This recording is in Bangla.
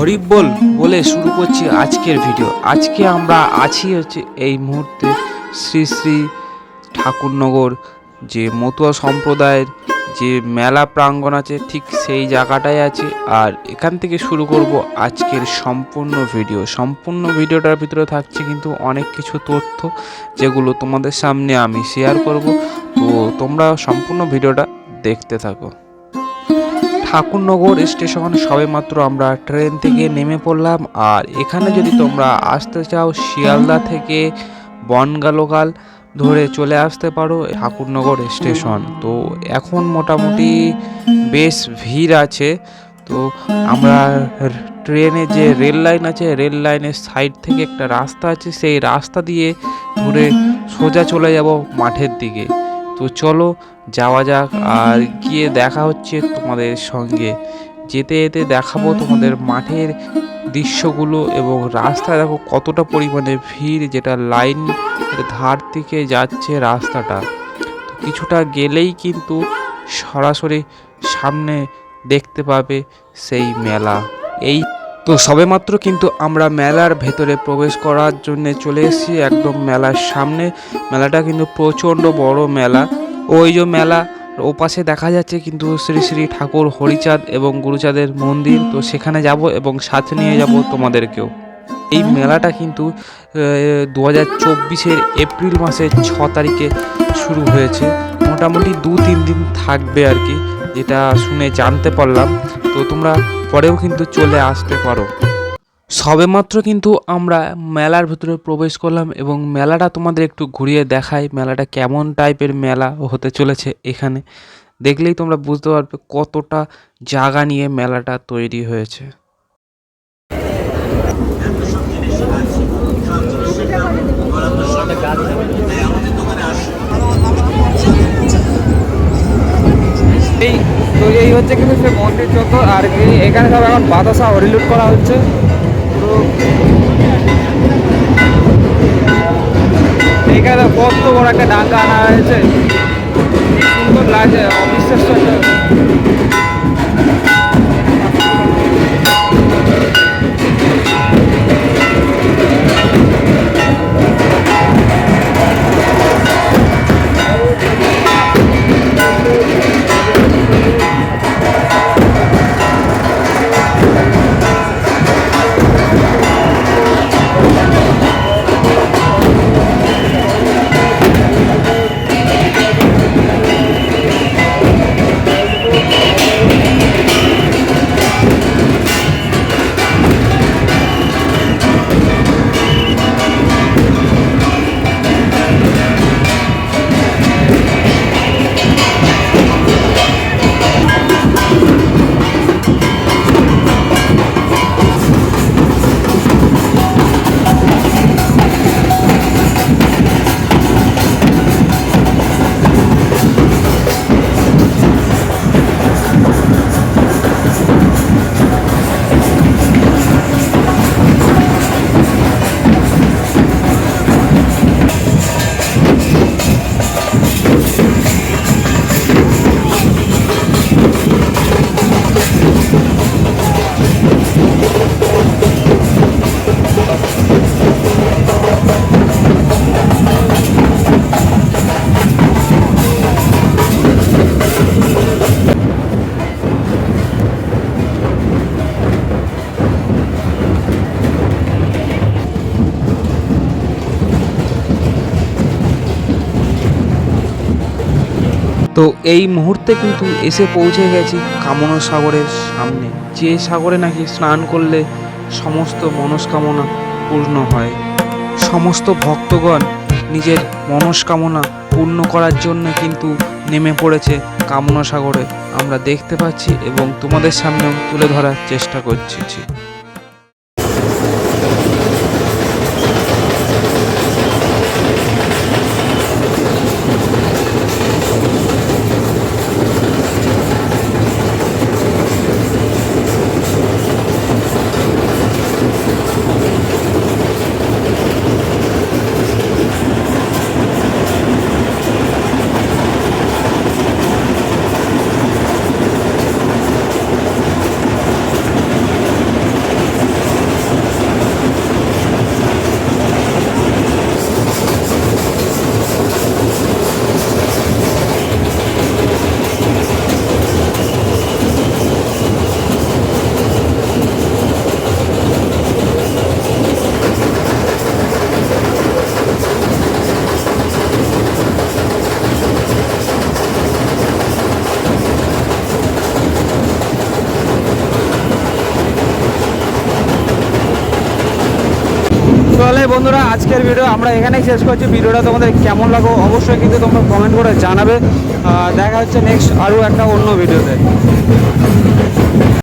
হরিব বল বলে শুরু করছি আজকের ভিডিও আজকে আমরা আছি হচ্ছে এই মুহূর্তে শ্রী শ্রী ঠাকুরনগর, যে মতুয়া সম্প্রদায়ের যে মেলা প্রাঙ্গণ আছে, ঠিক সেই জায়গাটাই আছে। আর এখান থেকে শুরু করব আজকের সম্পূর্ণ ভিডিও সম্পূর্ণ ভিডিওটার ভিতরে থাকছে কিন্তু অনেক কিছু তথ্য, যেগুলো তোমাদের সামনে আমি শেয়ার করব। তো তোমরা সম্পূর্ণ ভিডিওটা দেখতে থাকো। ঠাকুরনগর স্টেশন, সবেমাত্র আমরা ট্রেন থেকে নেমে পড়লাম। আর এখানে যদি তোমরা আসতে চাও, শিয়ালদা থেকে বনগা লোকাল ধরে চলে আসতে পারো ঠাকুরনগর স্টেশন। তো এখন মোটামুটি বেশ ভিড় আছে। তো আমরা ট্রেনে যে রেল লাইন আছে, রেল লাইনের সাইড থেকে একটা রাস্তা আছে, সেই রাস্তা দিয়ে ধরে সোজা চলে যাব মাঠের দিকে। তো চলো যাওয়া যাক আর গিয়ে দেখা হচ্ছে তোমাদের সঙ্গে। যেতে যেতে দেখাবো তোমাদের মাঠের দৃশ্যগুলো এবং রাস্তায় দেখো কতটা পরিমাণে ভিড়, যেটা লাইন ধার থেকে যাচ্ছে রাস্তাটা। তো কিছুটা গেলেই কিন্তু সরাসরি সামনে দেখতে পাবে সেই মেলা। এই তো সবেমাত্র কিন্তু আমরা মেলার ভেতরে প্রবেশ করার জন্য চলে এসেছি একদম মেলার সামনে। মেলাটা কিন্তু প্রচণ্ড বড় মেলা। ওই যে মেলা, ওপাশে দেখা যাচ্ছে কিন্তু শ্রী শ্রী ঠাকুর হরিচাঁদ এবং গুরুচাঁদের মন্দির। তো সেখানে যাব এবং সাথে নিয়ে যাব তোমাদেরকেও। এই মেলাটা কিন্তু দু হাজার চব্বিশের এপ্রিল মাসের ছ তারিখে শুরু হয়েছে। মোটামুটি দু তিন দিন থাকবে আর কি, যেটা শুনে জানতে পারলাম। তো তোমরা পরেও কিন্তু চলে আসতে পারো। সবেমাত্র কিন্তু আমরা মেলার ভিতরে প্রবেশ করলাম এবং মেলাটা তোমাদের একটু ঘুরিয়ে দেখাই, মেলাটা কেমন টাইপের মেলা হতে চলেছে এখানে। দেখলেই তোমরা বুঝতে পারবে কতটা জায়গা নিয়ে মেলাটা তৈরি হয়েছে। এই তো এই হচ্ছে কিন্তু সে মন্দির চত্বর, আর এখানে সব এখন বাতাসা হরিলুট করা হচ্ছে। এখানে কত বড় একটা ডাঙ্গা আনা হয়েছে। সুন্দর লাগছে অবিশ্বাস্য তো এই মুহূর্তে কিন্তু এসে পৌঁছে গেছি কামনা সাগরের সামনে। যে সাগরে নাকি স্নান করলে সমস্ত মনস্কামনা পূর্ণ হয়। সমস্ত ভক্তগণ নিজের মনস্কামনা পূর্ণ করার জন্য কিন্তু নেমে পড়েছে কামনা সাগরে আমরা দেখতে পাচ্ছি এবং তোমাদের সামনেও তুলে ধরার চেষ্টা করছি। তাহলে বন্ধুরা, আজকের ভিডিও আমরা এখানেই শেষ করছি। ভিডিওটা তোমাদের কেমন লাগো অবশ্যই কিন্তু তোমরা কমেন্ট করে জানাবে। দেখা হচ্ছে নেক্সট আরও একটা অন্য ভিডিওতে